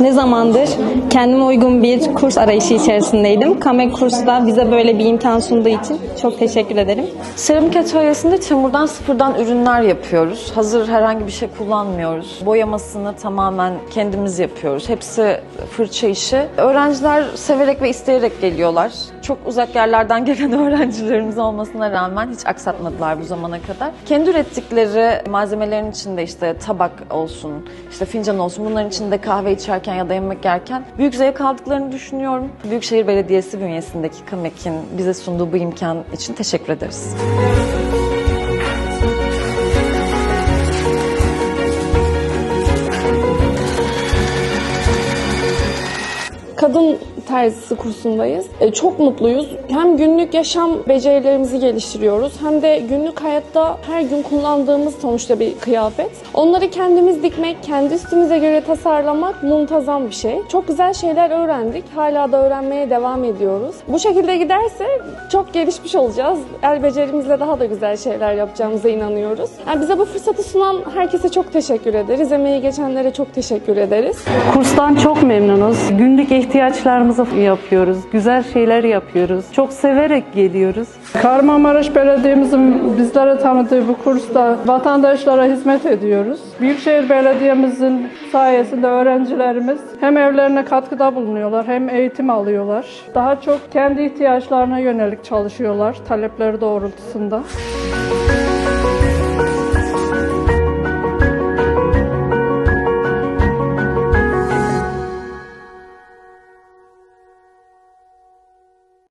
Ne zamandır kendime uygun bir kurs arayışı içerisindeydim. Kamek kursu da bize böyle bir imkan sunduğu için çok teşekkür ederim. Seramik atölyesinde çamurdan sıfırdan ürünler yapıyoruz. Hazır herhangi bir şey kullanmıyoruz. Boyamasını tamamen kendimiz yapıyoruz. Hepsi fırça işi. Öğrenciler severek ve isteyerek geliyorlar. Çok uzak yerlerden gelen öğrencilerimiz olmasına rağmen hiç aksatmadılar bu zamana kadar. Kendi ürettikleri malzemelerin içinde işte tabak olsun, işte fincan olsun bunların içinde kahve içerken ya da yemek yerken büyük zevk aldıklarını düşünüyorum. Büyükşehir Belediyesi bünyesindeki KAMEK'in bize sunduğu bu imkan için teşekkür ederiz. kadın terzisi kursundayız. E, Çok mutluyuz. Hem günlük yaşam becerilerimizi geliştiriyoruz hem de günlük hayatta her gün kullandığımız sonuçta bir kıyafet. Onları kendimiz dikmek, kendi üstümüze göre tasarlamak muntazam bir şey. Çok güzel şeyler öğrendik. Hala da öğrenmeye devam ediyoruz. Bu şekilde giderse çok gelişmiş olacağız. El becerimizle daha da güzel şeyler yapacağımıza inanıyoruz. Yani bize bu fırsatı sunan herkese çok teşekkür ederiz. Emeği geçenlere çok teşekkür ederiz. Kurstan çok memnunuz. Günlük ihtiyaçlarımızı yapıyoruz. Güzel şeyler yapıyoruz. Çok severek geliyoruz. Kahramanmaraş Belediye'mizin bizlere tanıdığı bu kursta vatandaşlara hizmet ediyoruz. Büyükşehir Belediye'mizin sayesinde öğrencilerimiz hem evlerine katkıda bulunuyorlar hem eğitim alıyorlar. Daha çok kendi ihtiyaçlarına yönelik çalışıyorlar talepleri doğrultusunda.